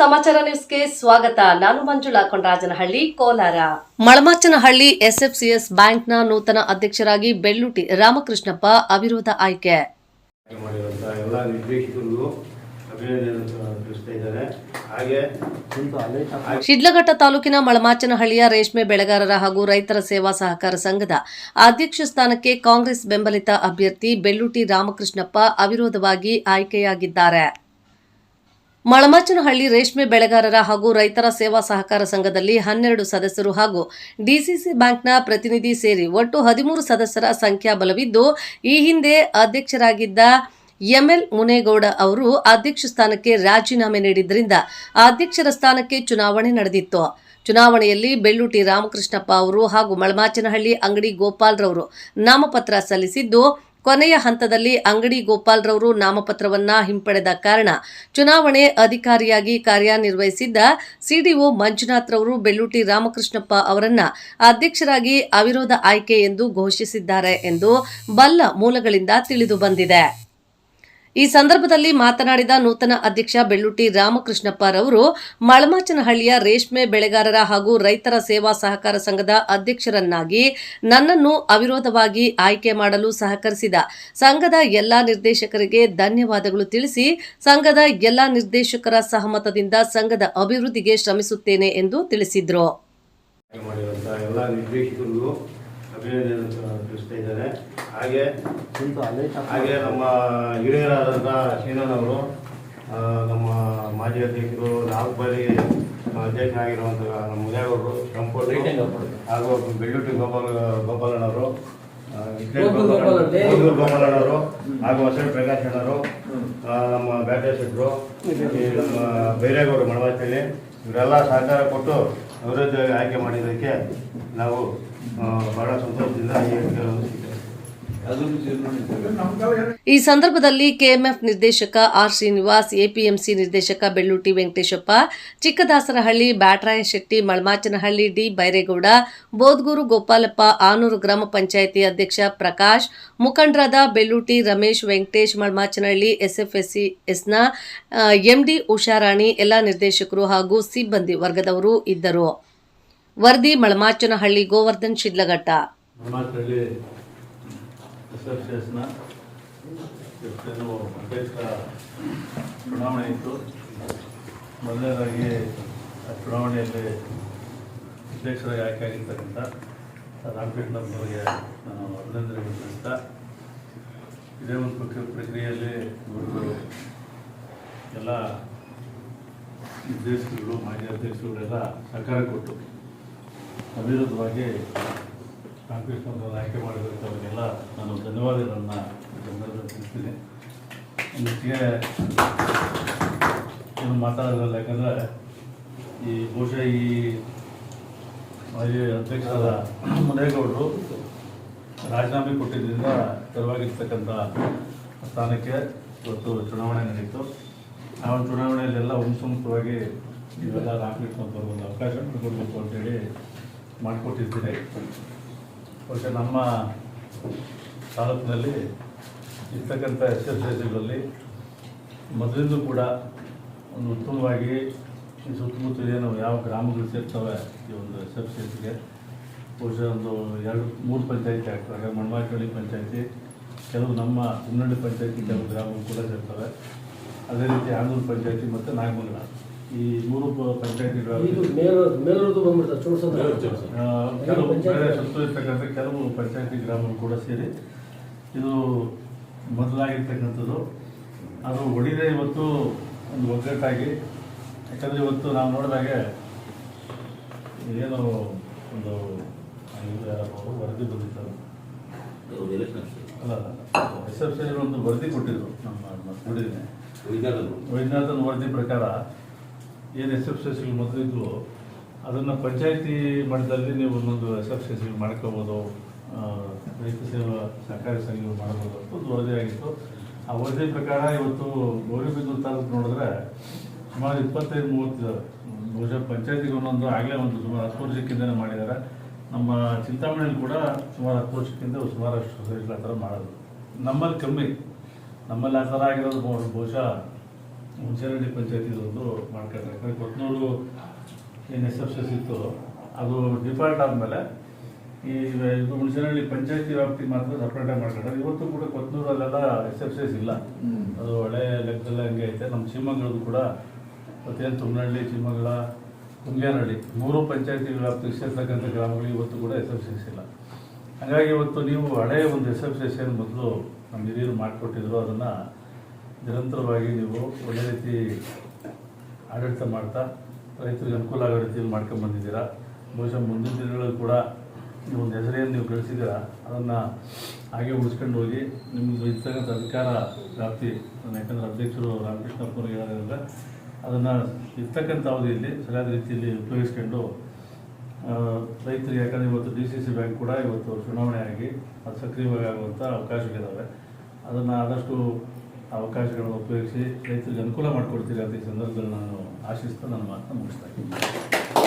ಸಮಾಚಾರ ನ್ಯೂಸ್ಗೆ ಸ್ವಾಗತ. ನಾನು ಮಂಜುಳಾ ಕೊಂಡರಾಜನಹಳ್ಳಿ ಕೋಲಾರ. ಮಳಮಾಚನಹಳ್ಳಿ ಎಸ್ಎಫ್ಸಿಎಸ್ ಬ್ಯಾಂಕ್ನ ನೂತನ ಅಧ್ಯಕ್ಷರಾಗಿ ಬೆಳ್ಳುಟಿ ರಾಮಕೃಷ್ಣಪ್ಪ ಅವಿರೋಧ ಆಯ್ಕೆ. ಎಲ್ಲ ನಿರ್ದೇಶಕರಿಗೂ ಶಿಡ್ಲಘಟ್ಟ ತಾಲೂಕಿನ ಮಳಮಾಚನಹಳ್ಳಿಯ ರೇಷ್ಮೆ ಬೆಳೆಗಾರರ ಹಾಗೂ ರೈತರ ಸೇವಾ ಸಹಕಾರ ಸಂಘದ ಅಧ್ಯಕ್ಷ ಸ್ಥಾನಕ್ಕೆ ಕಾಂಗ್ರೆಸ್ ಬೆಂಬಲಿತ ಅಭ್ಯರ್ಥಿ ಬೆಳ್ಳುಟಿ ರಾಮಕೃಷ್ಣಪ್ಪ ಅವಿರೋಧವಾಗಿ ಆಯ್ಕೆಯಾಗಿದ್ದಾರೆ. ಮಳಮಾಚನಹಳ್ಳಿ ರೇಷ್ಮೆ ಬೆಳೆಗಾರರ ಹಾಗೂ ರೈತರ ಸೇವಾ ಸಹಕಾರ ಸಂಘದಲ್ಲಿ ಹನ್ನೆರಡು ಸದಸ್ಯರು ಹಾಗೂ ಡಿಸಿಸಿ ಬ್ಯಾಂಕ್ನ ಪ್ರತಿನಿಧಿ ಸೇರಿ ಒಟ್ಟು ಹದಿಮೂರು ಸದಸ್ಯರ ಸಂಖ್ಯಾಬಲವಿದ್ದು ಈ ಹಿಂದೆ ಅಧ್ಯಕ್ಷರಾಗಿದ್ದ ಎಂಎಲ್ ಮುನೇಗೌಡ ಅವರು ಅಧ್ಯಕ್ಷ ಸ್ಥಾನಕ್ಕೆ ರಾಜೀನಾಮೆ ನೀಡಿದ್ದರಿಂದ ಅಧ್ಯಕ್ಷರ ಸ್ಥಾನಕ್ಕೆ ಚುನಾವಣೆ ನಡೆದಿತ್ತು. ಚುನಾವಣೆಯಲ್ಲಿ ಬೆಳ್ಳುಟಿ ರಾಮಕೃಷ್ಣಪ್ಪ ಅವರು ಹಾಗೂ ಮಳಮಾಚನಹಳ್ಳಿ ಅಂಗಡಿ ಗೋಪಾಲ್ರವರು ನಾಮಪತ್ರ ಸಲ್ಲಿಸಿದ್ದು ಕೊನೆಯ ಹಂತದಲ್ಲಿ ಅಂಗಡಿ ಗೋಪಾಲ್ರವರು ನಾಮಪತ್ರವನ್ನ ಹಿಂಪಡೆದ ಕಾರಣ ಚುನಾವಣೆ ಅಧಿಕಾರಿಯಾಗಿ ಕಾರ್ಯನಿರ್ವಹಿಸಿದ್ದ ಸಿಡಿಒ ಮಂಜುನಾಥ್ರವರು ಬೆಳ್ಳೂಟಿ ರಾಮಕೃಷ್ಣಪ್ಪ ಅವರನ್ನ ಅಧ್ಯಕ್ಷರಾಗಿ ಅವಿರೋಧ ಆಯ್ಕೆ ಎಂದು ಘೋಷಿಸಿದ್ದಾರೆ ಎಂದು ಬಲ್ಲ ಮೂಲಗಳಿಂದ ತಿಳಿದು ಬಂದಿದೆ. ಈ ಸಂದರ್ಭದಲ್ಲಿ ಮಾತನಾಡಿದ ನೂತನ ಅಧ್ಯಕ್ಷ ಬೆಳ್ಳುಟಿ ರಾಮಕೃಷ್ಣಪ್ಪರವರು ಮಳಮಾಚನಹಳ್ಳಿಯ ರೇಷ್ಮೆ ಬೆಳೆಗಾರರ ಹಾಗೂ ರೈತರ ಸೇವಾ ಸಹಕಾರ ಸಂಘದ ಅಧ್ಯಕ್ಷರನ್ನಾಗಿ ನನ್ನನ್ನು ಅವಿರೋಧವಾಗಿ ಆಯ್ಕೆ ಮಾಡಲು ಸಹಕರಿಸಿದ ಸಂಘದ ಎಲ್ಲಾ ನಿರ್ದೇಶಕರಿಗೆ ಧನ್ಯವಾದಗಳು ತಿಳಿಸಿ ಸಂಘದ ಎಲ್ಲಾ ನಿರ್ದೇಶಕರ ಸಹಮತದಿಂದ ಸಂಘದ ಅಭಿವೃದ್ಧಿಗೆ ಶ್ರಮಿಸುತ್ತೇನೆ ಎಂದು ತಿಳಿಸಿದರು. ಅಭಿನಂದನೆ ತಿಳಿಸ್ತಾ ಇದ್ದಾರೆ. ಹಾಗೆ ಹಾಗೆ ನಮ್ಮ ಹಿರಿಯರಾದಂಥ ಅವರು ನಮ್ಮ ಮಾಜಿ ಅಧ್ಯಕ್ಷರು ನಾಲ್ಕು ಬಾರಿ ಅಧ್ಯಕ್ಷರಾಗಿರುವಂಥ ನಮ್ಮ ಮುದೇಗೌಡರು ಸಂಪೂರ್ಣ ಹಾಗೂ ಬೆಳ್ಳೂಟಿ ಗೋಪಾಲ ಗೋಪಾಲಣ್ಣವರು ಗೋಪಾಲಣ್ಣವರು ಹಾಗೂ ಹೊಸ ಪ್ರಕಾಶ್ ಅಣ್ಣವರು ನಮ್ಮ ಬ್ಯಾಟೆ ಶೆಟ್ಟರು ನಮ್ಮ ಬೈರೇಗೌಡರು ಮಣವಾಚಲ್ಲಿ ಇವರೆಲ್ಲ ಸಹಕಾರ ಕೊಟ್ಟು ಅಭಿವೃದ್ಧಿ ಆಯ್ಕೆ ಮಾಡಿದ್ದಕ್ಕೆ ನಾವು ಬಹಳ ಸಂತೋಷದಿಂದ ಈ ಸಂದರ್ಭದಲ್ಲಿ ಕೆಎಂಎಫ್ ನಿರ್ದೇಶಕ ಆರ್ ಶ್ರೀನಿವಾಸ್, ಎಪಿಎಂಸಿ ನಿರ್ದೇಶಕ ಬೆಳ್ಳುಟಿ ವೆಂಕಟೇಶಪ್ಪ, ಚಿಕ್ಕದಾಸರಹಳ್ಳಿ ಬ್ಯಾಟರಾಯ್ ಶೆಟ್ಟಿ, ಮಳಮಾಚನಹಳ್ಳಿ ಡಿ ಬೈರೇಗೌಡ, ಬೋದ್ಗೂರು ಗೋಪಾಲಪ್ಪ, ಆನೂರು ಗ್ರಾಮ ಪಂಚಾಯಿತಿ ಅಧ್ಯಕ್ಷ ಪ್ರಕಾಶ್, ಮುಖಂಡರಾದ ಬೆಳ್ಳುಟಿ ರಮೇಶ್, ವೆಂಕಟೇಶ್, ಮಳಮಾಚನಹಳ್ಳಿ ಎಸ್ಎಫ್ಎಸ್ಸಿ ಎಸ್ನ ಎಂಡಿ ಉಷಾರಾಣಿ, ಎಲ್ಲ ನಿರ್ದೇಶಕರು ಹಾಗೂ ಸಿಬ್ಬಂದಿ ವರ್ಗದವರು ಇದ್ದರು. ವರದಿ, ಮಳಮಾಚನಹಳ್ಳಿ, ಗೋವರ್ಧನ್, ಶಿಡ್ಲಘಟ್ಟ. ನಮ್ಮಲ್ಲಿ ಎಸ್ ಎಫ್ ಸಿ ಎಸ್ನ ಅಧ್ಯಕ್ಷ ಚುನಾವಣೆ ಇತ್ತು. ಮೊದಲನೇದಾಗಿ ಆ ಚುನಾವಣೆಯಲ್ಲಿ ಅಧ್ಯಕ್ಷರಾಗಿ ಆಯ್ಕೆ ಆಗಿರ್ತಕ್ಕಂಥ ರಾಮಕೃಷ್ಣಪ್ಪನವರಿಗೆ ನಾನು ಅಭಿನಂದನೆ ತಿಳಿಸ್ತಾ, ಇದೇ ಒಂದು ಪ್ರಕ್ರಿಯೆ ಪ್ರಕ್ರಿಯೆಯಲ್ಲಿ ಎಲ್ಲ ನಿರ್ದೇಶಕರುಗಳು, ಮಾಜಿ ಅಧ್ಯಕ್ಷರುಗಳೆಲ್ಲ ಸಹಕಾರ ಕೊಟ್ಟು ಅವಿರೋಧವಾಗಿ ರಾಮಕೃಷ್ಣ ಆಯ್ಕೆ ನಾನು ಧನ್ಯವಾದಗಳನ್ನು ತಿಳಿಸ್ತೀನಿ. ಇದಕ್ಕೆ ಏನು ಮಾತಾಡೋದಿಲ್ಲ, ಯಾಕಂದರೆ ಈ ಬಹುಶಃ ಈ ಮಾಜಿ ಅಧ್ಯಕ್ಷರಾದ ಮುನೇಗೌಡರು ರಾಜೀನಾಮೆ ಕೊಟ್ಟಿದ್ದರಿಂದ ತೆರವಾಗಿರ್ತಕ್ಕಂಥ ಸ್ಥಾನಕ್ಕೆ ಇವತ್ತು ಚುನಾವಣೆ ನಡೀತು. ಆ ಒಂದು ಚುನಾವಣೆಯಲ್ಲೆಲ್ಲ ಹುಣಸುಮುಖವಾಗಿ ಇವೆಲ್ಲ ರಾಮಕೃಷ್ಣ ಬರುವಂಥ ಅವಕಾಶ ಕೊಡಬೇಕು ಅಂತೇಳಿ ಮಾಡಿಕೊಟ್ಟಿದ್ದೀನಿ ಬಹುಶಃ ನಮ್ಮ ತಾಲೂಕಿನಲ್ಲಿ ಇರ್ತಕ್ಕಂಥ ಎಸ್ ಎಸ್ ಸಿಗಳಲ್ಲಿ ಮೊದಲಿಂದೂ ಕೂಡ ಒಂದು ಉತ್ತಮವಾಗಿ ಈ ಸುತ್ತಮುತ್ತ ಏನು ಯಾವ ಗ್ರಾಮಗಳು ಸೇರ್ತವೆ ಈ ಒಂದು ಎಸ್ ಎಫ್ ಸಿ ಎಸ್ಗೆ ಬಹುಶಃ ಒಂದು ಎರಡು ಮೂರು ಪಂಚಾಯತಿ ಆಗ್ತವೆ. ಮಣ್ಮಾಕಳ್ಳಿ ಪಂಚಾಯತಿ ಕೆಲವು ನಮ್ಮ ಹುನ್ನಳ್ಳಿ ಪಂಚಾಯತಿ ಕೆಲವು ಗ್ರಾಮಗಳು ಕೂಡ ಸೇರ್ತವೆ. ಅದೇ ರೀತಿ ಆನೂರು ಪಂಚಾಯತಿ ಮತ್ತು ನಾಗಮಂಗಲ. ಈ ಮೂರು ಪಂಚಾಯಿತಿ ಪಂಚಾಯತಿಗಳಲ್ಲಿ ಇದು ಮೇಲ್ ಮೇಲೂರ್ದು ಬಂದ್ಬಿಡ್ತಾರೆ ಚೂಡ್ಸಂದ್ರ ಕೆಲವು ಸುತ್ತ ಇರ್ತಕ್ಕಂಥ ಕೆಲವು ಪಂಚಾಯತಿ ಗ್ರಾಮಗಳು ಕೂಡ ಸೇರಿ ಇದು ಮೊದಲಾಗಿರ್ತಕ್ಕಂಥದ್ದು. ಅದು ಒಡಿದೆ ಇವತ್ತು ಒಂದು ಒಗ್ಗಟ್ಟಾಗಿ. ಯಾಕಂದರೆ ಇವತ್ತು ನಾವು ನೋಡಿದಾಗೆ ಏನು ಒಂದು ವರದಿ ಬಂದಿತ್ತು. ಅಲ್ಲ ಅಲ್ಲ. ಎಸ್ ಎಫ್ ಸಿ ಒಂದು ವರದಿ ಕೊಟ್ಟಿದ್ರು ನಮ್ಮ ನೋಡಿದ್ದೀನಿ ವೈದ್ಯನಾಥನ್ ವರದಿ. ಪ್ರಕಾರ ಏನು ಎಸ್ ಎಫ್ ಸಿ ಮೊದಲಿದ್ವು ಅದನ್ನು ಪಂಚಾಯಿತಿ ಮಟ್ಟದಲ್ಲಿ ನೀವು ಒಂದೊಂದು ಎಸ್ ಎಫ್ ಸಿ ಮಾಡ್ಕೋಬೋದು. ರೈತ ಸೇವಾ ಸಹಕಾರಿ ಸಂಘಗಳು ಮಾಡಬಹುದು ಒಂದು ವರದಿ ಆಗಿತ್ತು. ಆ ವರದಿ ಪ್ರಕಾರ ಇವತ್ತು ಗೌರಿಬಿದೂರು ತಾಲೂಕು ನೋಡಿದ್ರೆ ಸುಮಾರು ಇಪ್ಪತ್ತೈದು, ಮೂವತ್ತು ಬಹುಶಃ ಪಂಚಾಯತಿಗೆ ಒಂದೊಂದು ಆಗಲೇ ಒಂದು ಸುಮಾರು ಹತ್ತು ವರ್ಷಕ್ಕಿಂತಲೇ ಮಾಡಿದ್ದಾರೆ. ನಮ್ಮ ಚಿಂತಾಮಣಿಯಲ್ಲಿ ಕೂಡ ಸುಮಾರು ಹತ್ತು ವರ್ಷಕ್ಕಿಂತ ಸುಮಾರಷ್ಟು ಸೊಸೈಟಿಗಳು ಆ ಥರ ಮಾಡೋದು. ನಮ್ಮಲ್ಲಿ ಕಮ್ಮಿ. ನಮ್ಮಲ್ಲಿ ಆ ಥರ ಆಗಿರೋದು ಬಹು- ಬಹುಶಃ ಹುಣಸೇನಹಳ್ಳಿ ಪಂಚಾಯತಿದೊಂದು ಮಾಡ್ಕೊಳ್ತಾರೆ ಯಾಕಂದರೆ ಕೊತ್ನೂರು ಏನು ಎಸ್ ಎಫ್ ಇತ್ತು, ಅದು ಡಿಫಾಲ್ಟ್ ಆದಮೇಲೆ ಈ ಹುಣಸೇನಹಳ್ಳಿ ಪಂಚಾಯತಿ ವ್ಯಾಪ್ತಿ ಮಾತ್ರ ಸಪ್ರೇಟಾಗಿ ಮಾಡ್ಕೊಂಡ್ರೆ. ಇವತ್ತು ಕೂಡ ಕೊತ್ನೂರಲ್ಲೆಲ್ಲ ಎಸ್ ಎಫ್ ಸಿಸ್ ಇಲ್ಲ ಅದು ಹಳೆ ಲೆಕ್ಕದಲ್ಲ ಹಂಗೆ ಐತೆ. ನಮ್ಮ ಶಿವಮೊಗ್ಗದ್ದು ಕೂಡ ಮತ್ತೇನು ತುಮನಹಳ್ಳಿ ಶಿವಮೊಗ್ಗ ಕುಂಗೇನಹಳ್ಳಿ ಮೂರು ಪಂಚಾಯತಿ ವ್ಯಾಪ್ತಿ ಸೇರ್ತಕ್ಕಂಥ ಗ್ರಾಮಗಳು ಇವತ್ತು ಕೂಡ ಎಸ್ ಎಫ್ ಸಿಸ್ ಇಲ್ಲ. ಹಾಗಾಗಿ ಇವತ್ತು ನೀವು ಹಳೆ ಒಂದು ಎಸ್ ಎಫ್ ಸಿಸ್ ಏನು ಮೊದಲು ನಮ್ಮ ಹಿರಿಯರು ಮಾಡಿಕೊಟ್ಟಿದ್ರು ಅದನ್ನು ನಿರಂತರವಾಗಿ ನೀವು ಒಳ್ಳೆ ರೀತಿ ಆಡಳಿತ ಮಾಡ್ತಾ ರೈತರಿಗೆ ಅನುಕೂಲ ಆಗೋ ರೀತಿಯಲ್ಲಿ ಮಾಡ್ಕೊಂಡು ಬಂದಿದ್ದೀರಾ. ಬಹುಶಃ ಮುಂದಿನ ದಿನಗಳಲ್ಲಿ ಕೂಡ ನೀವು ಒಂದು ಹೆಸರೇನು ನೀವು ಗಳಿಸಿದ್ದೀರಾ ಅದನ್ನು ಹಾಗೆ ಉಳಿಸ್ಕೊಂಡು ಹೋಗಿ ನಿಮ್ಮದು ಇರ್ತಕ್ಕಂಥ ಅಧಿಕಾರ ವ್ಯಾಪ್ತಿ ಯಾಕಂದರೆ ಅಧ್ಯಕ್ಷರು ರಾಮಕೃಷ್ಣಪ್ಪವ್ರಿಗೆ ಹೇಳೋದ್ರಿಂದ ಅದನ್ನು ಇರ್ತಕ್ಕಂಥ ಅವಧಿಯಲ್ಲಿ ಸರಿಯಾದ ರೀತಿಯಲ್ಲಿ ಉಪಯೋಗಿಸ್ಕೊಂಡು ರೈತರಿಗೆ ಯಾಕಂದರೆ ಇವತ್ತು ಡಿ ಸಿ ಸಿ ಬ್ಯಾಂಕ್ ಕೂಡ ಇವತ್ತು ಚುನಾವಣೆ ಆಗಿ ಅದು ಸಕ್ರಿಯವಾಗಿ ಆಗುವಂಥ ಅವಕಾಶಗಳಿದ್ದಾವೆ ಅದನ್ನು ಆದಷ್ಟು ಅವಕಾಶಗಳನ್ನು ಉಪಯೋಗಿಸಿ ರೈತರಿಗೆ ಅನುಕೂಲ ಮಾಡಿಕೊಡ್ತೀರಿ ಅಂತ ಈ ಸಂದರ್ಭದಲ್ಲಿ ನಾನು ಆಶಿಸ್ತಾ ನನ್ನ ಮಾತನ್ನ ಮುಗಿಸ್ತಾ ಇದ್ದೀನಿ.